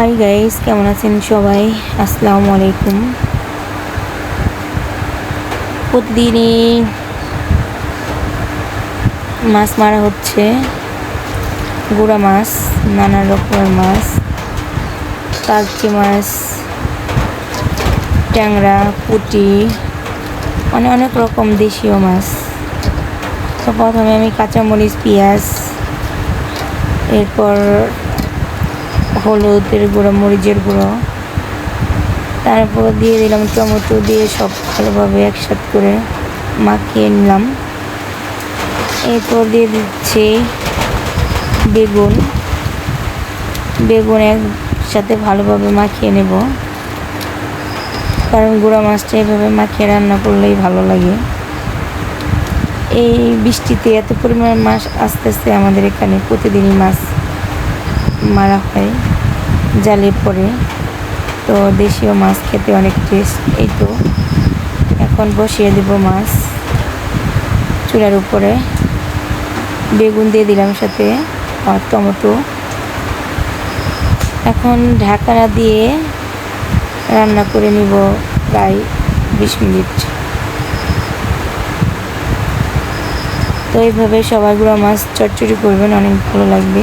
Hi guys কেমন আছেন সবাই? আসসালামু আলাইকুম। প্রতিদিনই মাছ মারা হচ্ছে। গুড়া মাছ, নানা রকমের মাছ, কালচি মাছ, ট্যাংরা, পুঁটি মানে অনেক রকম দেশীয় মাছ। তো প্রথমে আমি কাঁচামরিচ, পেঁয়াজ, এরপর হলুদের গুঁড়ো, মরিচের গুঁড়ো। তারপর দিয়ে দিলাম টমেটো দিয়ে সব ভালোভাবে একসাথে করে মাখিয়ে নিলাম। এরপর দিয়ে দিচ্ছি বেগুন। বেগুন একসাথে ভালোভাবে মাখিয়ে নেব। কারণ গুঁড়া মাছটা এভাবে মাখিয়ে রান্না করলেই ভালো লাগে। এই বৃষ্টিতে এত পরিমাণ মাছ আস্তে আস্তে আমাদের এখানে, প্রতিদিনই মাছ মারা হয়। জালে পড়ে তো দেশীয় মাছ খেতে অনেক টেস্ট এই তো। এখন বসিয়ে দেব মাছ চুলার উপরে। বেগুন দিয়ে দিলাম সাথে আর টমেটো। এখন ঢাকনা দিয়ে রান্না করে নিব প্রায় বিশ মিনিট। তো এইভাবে সবাইগুলো মাছ চটচড়ি করবেন, অনেক ভালো লাগবে।